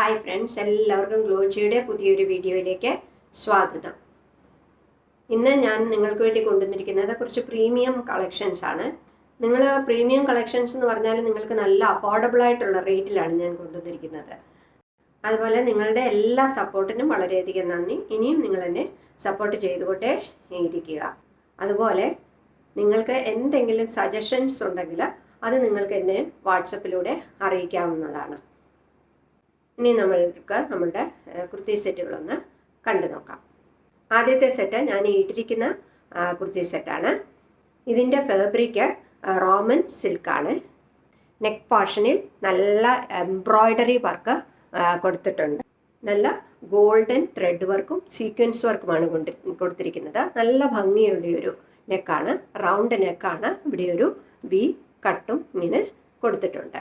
Hi friends എല്ലാവർക്കും ഗ്ലോജിയുടെ പുതിയൊരു വീഡിയോയിലേക്ക് സ്വാഗതം. ഇന്ന് ഞാൻ നിങ്ങൾക്ക് വേണ്ടി കൊണ്ടുവന്നിരിക്കുന്നത് കുറച്ച് പ്രീമിയം കളക്ഷൻസ് ആണ്. നിങ്ങൾ പ്രീമിയം കളക്ഷൻസ് എന്ന് പറഞ്ഞാൽ നിങ്ങൾക്ക് നല്ല അഫോർഡബിൾ ആയിട്ടുള്ള റേറ്റിലാണ് ഞാൻ കൊണ്ടുവന്നിരിക്കുന്നത്. അതുപോലെ നിങ്ങളുടെ എല്ലാ സപ്പോർട്ടിനും വളരെയധികം നന്ദി. ഇനിയും നിങ്ങൾ എന്നെ സപ്പോർട്ട് ചെയ്തുകൊണ്ടേ ഇരിക്കുക. അതുപോലെ നിങ്ങൾക്ക് എന്തെങ്കിലും സജഷൻസ് ഉണ്ടെങ്കിൽ അത് നിങ്ങൾക്ക് എന്നെ വാട്സപ്പിലൂടെ അറിയിക്കാവുന്നതാണ്. ഇനി നമ്മൾക്ക് നമ്മളുടെ കുർത്തി സെറ്റുകളൊന്ന് കണ്ടു നോക്കാം. ആദ്യത്തെ സെറ്റ് ഞാൻ ഇട്ടിരിക്കുന്ന കുർത്തി സെറ്റാണ്. ഇതിന്റെ ഫാബ്രിക് റോമൻ സിൽക്കാണ് നെക്ക് പോർഷനിൽ നല്ല എംബ്രോയ്ഡറി വർക്ക് കൊടുത്തിട്ടുണ്ട്. നല്ല ഗോൾഡൻ ത്രെഡ് വർക്കും സീക്വൻസ് വർക്കുമാണ് കൊണ്ട് കൊടുത്തിരിക്കുന്നത്. നല്ല ഭംഗിയുള്ള ഒരു നെക്കാണ് റൗണ്ട് നെക്കാണ് ഇവിടെ ഒരു വി കട്ടും ഇങ്ങനെ കൊടുത്തിട്ടുണ്ട്.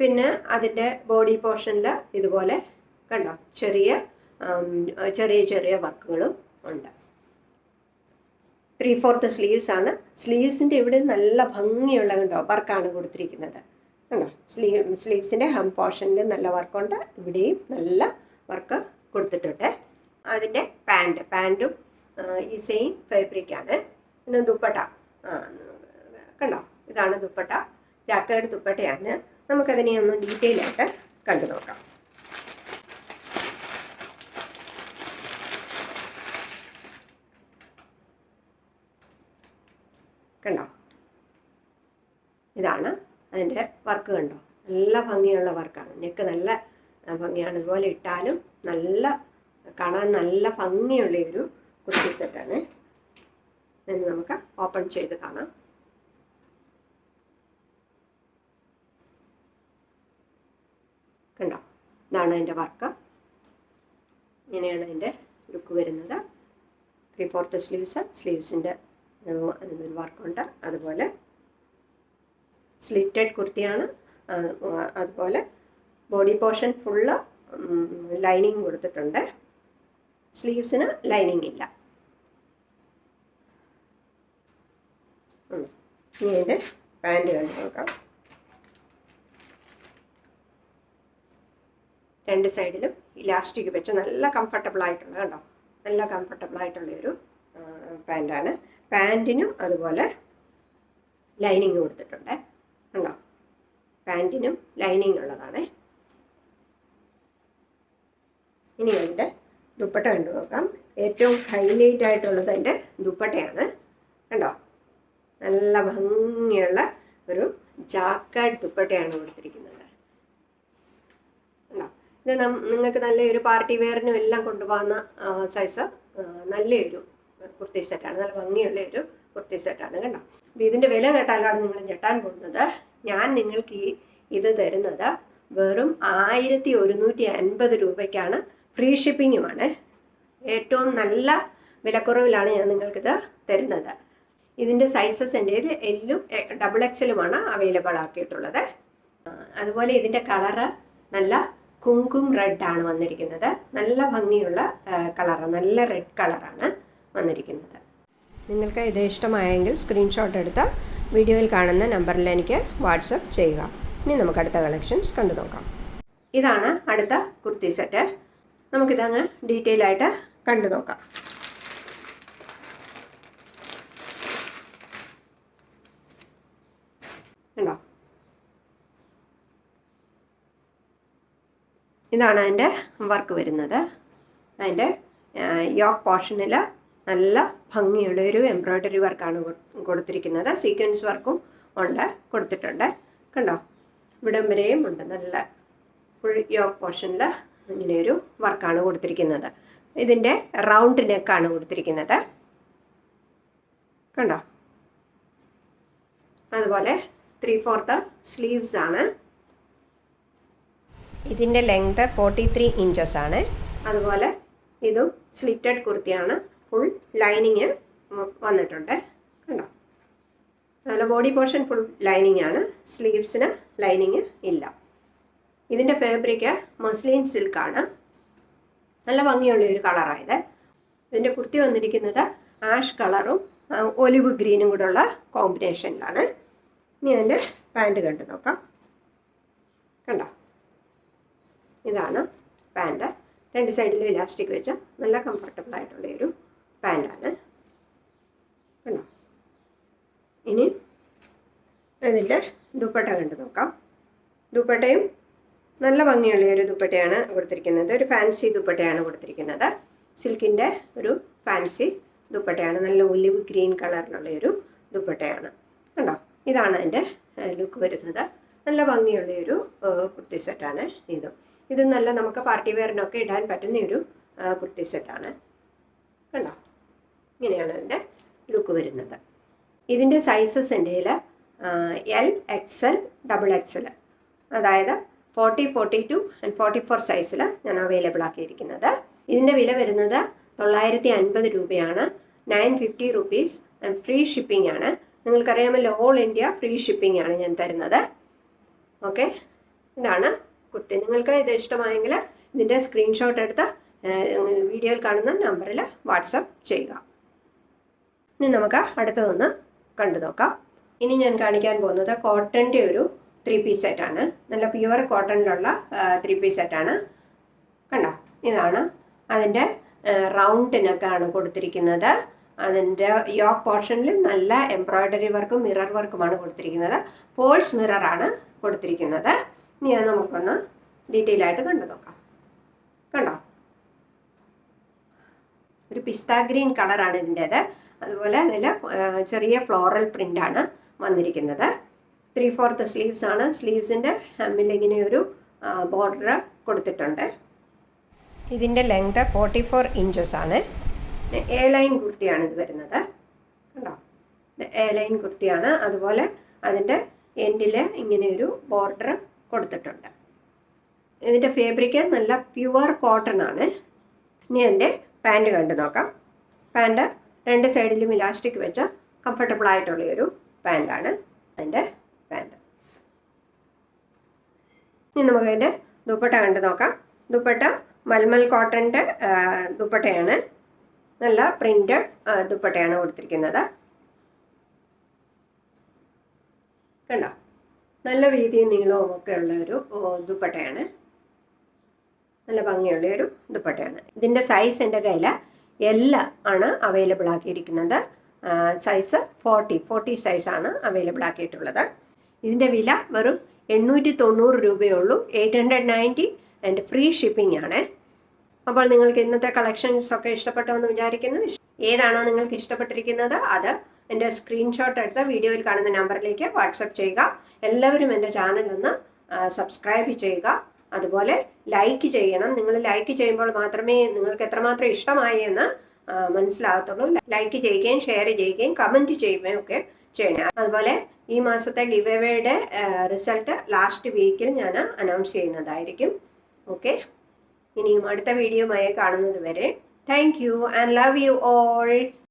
പിന്നെ അതിന്റെ ബോഡി പോർഷനിൽ ഇതുപോലെ കണ്ടോ? ചെറിയ ചെറിയ ചെറിയ വർക്കുകളും ഉണ്ട്. ത്രീ ഫോർത്ത് സ്ലീവ്സ് ആണ്. സ്ലീവ്സിന്റെ ഇവിടെ നല്ല ഭംഗിയുള്ള കണ്ടോ? വർക്കാണ് കൊടുത്തിരിക്കുന്നത്. കണ്ടോ? സ്ലീവ് സ്ലീവ്സിന്റെ ഹം പോർഷനിൽ നല്ല വർക്കുണ്ട്. ഇവിടെയും നല്ല വർക്ക് കൊടുത്തിട്ടുണ്ട്. അതിന്റെ പാന്റ് പാന്റും ഈ സെയിം ഫാബ്രിക്കാണ് പിന്നെ ദുപ്പട്ട. കണ്ടോ? ഇതാണ് ദുപ്പട്ട. ജാക്കേഡ് ദുപ്പട്ടയാണ്. നമുക്കതിനെ ഒന്ന് ഡീറ്റെയിൽ ആയിട്ട് കണ്ടു നോക്കാം. കണ്ടോ? ഇതാണ് അതിന്റെ വർക്ക് കണ്ടോ? നല്ല ഭംഗിയുള്ള വർക്കാണ്. നെക്ക് നല്ല ഭംഗിയാണ്. ഇതുപോലെ ഇട്ടാലും നല്ല കാണാൻ നല്ല ഭംഗിയുള്ള ഒരു കുർത്തി സെറ്റാണ് എന്ന് നമുക്ക് ഓപ്പൺ ചെയ്ത് കാണാം. കണ്ടോ? ഇതാണ് അതിന്റെ വർക്ക്. ഇങ്ങനെയാണ് അതിന്റെ ലുക്ക് വരുന്നത്. ത്രീ ഫോർത്ത് സ്ലീവ്സ് സ്ലീവ്സിന്റെ അതിനൊരു വർക്കുണ്ട്. അതുപോലെ സ്ലിറ്റഡ് കുർത്തിയാണ്. അതുപോലെ ബോഡി പോർഷൻ ഫുള്ള് ലൈനിങ് കൊടുത്തിട്ടുണ്ട്. സ്ലീവ്സിന് ലൈനിങ് ഇല്ല. ഇനി അതിന്റെ പാന്റ് കണ്ടു നോക്കാം. രണ്ട് സൈഡിലും ഇലാസ്റ്റിക് വെച്ച് നല്ല കംഫർട്ടബിൾ ആയിട്ടുള്ള കണ്ടോ? നല്ല കംഫർട്ടബിൾ ആയിട്ടുള്ള ഒരു പാന്റാണ് പാന്റിനും അതുപോലെ ലൈനിങ് കൊടുത്തിട്ടുണ്ട്. കണ്ടോ? പാന്റിനും ലൈനിങ് ഉള്ളതാണ്. ഇനി അതിന്റെ ദുപ്പട്ട കണ്ടു നോക്കാം. ഏറ്റവും ഹൈലൈറ്റ് ആയിട്ടുള്ളത് അതിന്റെ ദുപ്പട്ടയാണ്. കണ്ടോ? നല്ല ഭംഗിയുള്ള ഒരു ജാക്കാഡ് ദുപ്പട്ടയാണ് കൊടുത്തിരിക്കുന്നത്. ഇത് നിങ്ങൾക്ക് നല്ലൊരു പാർട്ടി വെയറിനും എല്ലാം കൊണ്ടുപോകുന്ന സൈസ് നല്ലൊരു കുർത്തി സെറ്റാണ് നല്ല ഭംഗിയുള്ള ഒരു കുർത്തി സെറ്റാണ് കണ്ടോ? അപ്പോൾ ഇതിന്റെ വില കേട്ടാലാണ് നിങ്ങൾ ഞെട്ടാൻ പോകുന്നത്. ഞാൻ നിങ്ങൾക്ക് ഈ ഇത് തരുന്നത് വെറും ആയിരത്തി ഒരുന്നൂറ്റി അൻപത് രൂപയ്ക്കാണ്. ഫ്രീ ഷിപ്പിങ്ങുമാണ്. ഏറ്റവും നല്ല വിലക്കുറവിലാണ് ഞാൻ നിങ്ങൾക്കിത് തരുന്നത്. ഇതിന്റെ സൈസസ് എന്റെ എല്ലും ഡബിൾ എക്സലുമാണ് അവൈലബിൾ ആക്കിയിട്ടുള്ളത്. അതുപോലെ ഇതിന്റെ കളറ് നല്ല കുങ്കും റെഡ് ആണ് വന്നിരിക്കുന്നത്. നല്ല ഭംഗിയുള്ള കളറാണ് നല്ല റെഡ് കളറാണ് വന്നിരിക്കുന്നത്. നിങ്ങൾക്ക് ഇത് ഇഷ്ടമായെങ്കിൽ സ്ക്രീൻഷോട്ട് എടുത്ത് വീഡിയോയിൽ കാണുന്ന നമ്പറിൽ എനിക്ക് വാട്സപ്പ് ചെയ്യുക. ഇനി നമുക്ക് അടുത്ത കളക്ഷൻസ് കണ്ടു നോക്കാം. ഇതാണ് അടുത്ത കുർത്തി സെറ്റ് നമുക്കിതങ്ങ് ഡീറ്റെയിൽ ആയിട്ട് കണ്ടു നോക്കാം. ഉണ്ടോ ഇതാണ് അതിന്റെ വർക്ക് വരുന്നത്. അതിന്റെ യോക്ക് പോർഷനിൽ നല്ല ഭംഗിയുള്ള ഒരു എംബ്രോയ്ഡറി വർക്കാണ് കൊടുത്തിരിക്കുന്നത്. സീക്വൻസ് വർക്കും ഉണ്ട് കൊടുത്തിട്ടുണ്ട്. കണ്ടോ? ഇവിടം വരെയും ഉണ്ട്. നല്ല ഫുൾ യോക്ക് പോർഷനിൽ ഇങ്ങനെയൊരു വർക്കാണ് കൊടുത്തിരിക്കുന്നത്. ഇതിന്റെ റൗണ്ട് നെക്കാണ് കൊടുത്തിരിക്കുന്നത്. കണ്ടോ? അതുപോലെ ത്രീ ഫോർത്ത് സ്ലീവ്സ് ആണ്. ഇതിന്റെ ലെങ്ത് ഫോർട്ടി ത്രീ ഇഞ്ചസ് ആണ്. അതുപോലെ ഇതും സ്ലിറ്റഡ് കുർത്തിയാണ്. ഫുൾ ലൈനിങ് വന്നിട്ടുണ്ട്. കണ്ടോ? നല്ല ബോഡി പോർഷൻ ഫുൾ ലൈനിങ് ആണ്. സ്ലീവ്സിന് ലൈനിങ് ഇല്ല. ഇതിന്റെ ഫാബ്രിക് മസ്ലിൻ സിൽക്കാണ് നല്ല ഭംഗിയുള്ള ഒരു കളറായത് ഇതിന്റെ കുർത്തി വന്നിരിക്കുന്നത് ആഷ് കളറും ഒലിവ് ഗ്രീനും കൂടെ ഉള്ള കോമ്പിനേഷനിലാണ് ഇനി അതിന്റെ പാന്റ് കണ്ടു നോക്കാം കണ്ടോ ഇതാണ് പാന്റ്. രണ്ട് സൈഡിലും ഇലാസ്റ്റിക് വെച്ച നല്ല കംഫർട്ടബിൾ ആയിട്ടുള്ള ഒരു പാന്റാണ്. കണ്ടോ? ഇനി അതിന്റെ ദുപ്പട്ട കണ്ടു നോക്കാം. ദുപ്പട്ടയും നല്ല ഭംഗിയുള്ള ഒരു ദുപ്പട്ടയാണ് കൊടുത്തിരിക്കുന്നത്. ഒരു ഫാൻസി ദുപ്പട്ടയാണ് കൊടുത്തിരിക്കുന്നത്. സിൽക്കിന്റെ ഒരു ഫാൻസി ദുപ്പട്ടയാണ്. നല്ല ഒലിവ് ഗ്രീൻ കളറിലുള്ള ഒരു ദുപ്പട്ടയാണ്. കണ്ടോ? ഇതാണ് എന്റെ ലുക്ക് വരുന്നത്. നല്ല ഭംഗിയുള്ള ഒരു കുർത്തി സെറ്റാണ് ഇത്. ഇത് നല്ല നമുക്ക് പാർട്ടി വെയറിനൊക്കെ ഇടാൻ പറ്റുന്ന ഒരു കുർത്തി സെറ്റാണ് കണ്ടോ? ഇങ്ങനെയാണ് അതിന്റെ ലുക്ക് വരുന്നത്. ഇതിന്റെ സൈസസ് എന്റെ L X L double X L അതായത് forty forty two and forty four സൈസിൽ ഞാൻ അവൈലബിൾ ആക്കിയിരിക്കുന്നത്. ഇതിന്റെ വില വരുന്നത് തൊള്ളായിരത്തി അൻപത് രൂപയാണ്. Nine fifty rupees and free shipping ആണ്. നിങ്ങൾക്കറിയാമല്ലോ ഓൾ ഇന്ത്യ ഫ്രീ ഷിപ്പിംഗ് ആണ് ഞാൻ തരുന്നത്. ഓക്കെ ഇതാണ് കുർത്തി നിങ്ങൾക്ക് ഇത് ഇഷ്ടമായെങ്കിൽ ഇതിന്റെ സ്ക്രീൻഷോട്ട് എടുത്ത് വീഡിയോയിൽ കാണുന്ന നമ്പറിൽ വാട്സപ്പ് ചെയ്യുക. ഇനി നമുക്ക് അടുത്തതൊന്ന് കണ്ടു നോക്കാം. ഇനി ഞാൻ കാണിക്കാൻ പോകുന്നത് കോട്ടന്റെ ഒരു ത്രീ പീസ് സെറ്റാണ് നല്ല പ്യുവർ കോട്ടണിലുള്ള ത്രീ പീസ് സെറ്റാണ് കണ്ടോ? ഇതാണ് അതിന്റെ റൗണ്ടിനൊക്കെയാണ് കൊടുത്തിരിക്കുന്നത്. അതിന്റെ യോക്ക് പോർഷനിൽ നല്ല എംബ്രോയ്ഡറി വർക്കും മിറർ വർക്കുമാണ് കൊടുത്തിരിക്കുന്നത്. ഫോൾസ് മിററാണ് കൊടുത്തിരിക്കുന്നത്. ഇനി അത് നമുക്കൊന്ന് ഡീറ്റെയിൽ ആയിട്ട് കണ്ടു നോക്കാം. കണ്ടോ? ഒരു പിസ്ത ഗ്രീൻ കളറാണ് ഇതിന്റേത്. അതുപോലെ അതിൽ ചെറിയ ഫ്ലോറൽ പ്രിന്റാണ് വന്നിരിക്കുന്നത്. ത്രീ ഫോർത്ത് സ്ലീവ്സ് ആണ് സ്ലീവ്സിന്റെ ഹമ്മിൽ ഇങ്ങനെ ഒരു ബോർഡർ കൊടുത്തിട്ടുണ്ട്. ഇതിന്റെ ലെങ്ത് ഫോർട്ടി ഫോർ ഇഞ്ചസ് ആണ് എ ലൈൻ കുർത്തിയാണ് ഇത് വരുന്നത്. കണ്ടോ? എ ലൈൻ കുർത്തിയാണ്. അതുപോലെ അതിന്റെ എൻഡിൽ ഇങ്ങനെ ഒരു ബോർഡർ കൊടുത്തിട്ടുണ്ട്. ഇതിന്റെ ഫേബ്രിക്ക് നല്ല പ്യുവർ കോട്ടൺ ആണ്. ഇനി എന്റെ പാന്റ് കണ്ടു നോക്കാം. പാന്റ് രണ്ട് സൈഡിലും ഇലാസ്റ്റിക് വെച്ച കംഫർട്ടബിൾ ആയിട്ടുള്ള ഒരു പാന്റാണ് അതിന്റെ പാന്റ് ഇനി നമുക്ക് അതിന്റെ ദുപ്പട്ട കണ്ടു നോക്കാം. ദുപ്പട്ട മൽമൽ കോട്ടന്റെ ദുപ്പട്ടയാണ്. നല്ല പ്രിന്റ് ദുപ്പട്ടയാണ് കൊടുത്തിരിക്കുന്നത്. കണ്ടോ? നല്ല വീതിയും നീളവും ഒക്കെ ഉള്ള ഒരു ദുപ്പട്ടയാണ്. നല്ല ഭംഗിയുള്ള ഒരു ദുപ്പട്ടയാണ്. ഇതിന്റെ സൈസ് എന്റെ കയ്യിൽ എല്ലാ ആണ് അവൈലബിൾ ആക്കിയിരിക്കുന്നത്. സൈസ് ഫോർട്ടി ഫോർട്ടി സൈസാണ് അവൈലബിൾ ആക്കിയിട്ടുള്ളത്. ഇതിന്റെ വില വെറും എണ്ണൂറ്റി തൊണ്ണൂറ് രൂപയേ ഉള്ളൂ. Eight hundred ninety and free shipping ആണ്. അപ്പോൾ നിങ്ങൾക്ക് ഇന്നത്തെ കളക്ഷൻസ് ഒക്കെ ഇഷ്ടപ്പെട്ടോ എന്ന് വിചാരിക്കുന്നു. ഏതാണോ നിങ്ങൾക്ക് ഇഷ്ടപ്പെട്ടിരിക്കുന്നത് അത് എന്റെ സ്ക്രീൻഷോട്ട് എടുത്ത് വീഡിയോയിൽ കാണുന്ന നമ്പറിലേക്ക് വാട്സപ്പ് ചെയ്യുക. എല്ലാവരും എന്റെ ചാനൽ ഒന്ന് സബ്സ്ക്രൈബ് ചെയ്യുക. അതുപോലെ ലൈക്ക് ചെയ്യണം. നിങ്ങൾ ലൈക്ക് ചെയ്യുമ്പോൾ മാത്രമേ നിങ്ങൾക്ക് എത്രമാത്രം ഇഷ്ടമായി എന്ന് മനസ്സിലാകത്തുള്ളൂ. ലൈക്ക് ചെയ്യുകയും ഷെയർ ചെയ്യുകയും കമന്റ് ചെയ്യുകയും ഒക്കെ ചെയ്യണം. അതുപോലെ ഈ മാസത്തെ ഗിവ് എവേയുടെ റിസൾട്ട് ലാസ്റ്റ് വീക്കിൽ ഞാൻ അനൗൺസ് ചെയ്യുന്നതായിരിക്കും. ഓക്കെ ഇനിയും അടുത്ത വീഡിയോയുമായി കാണുന്നത് വരെ. Thank you and love you all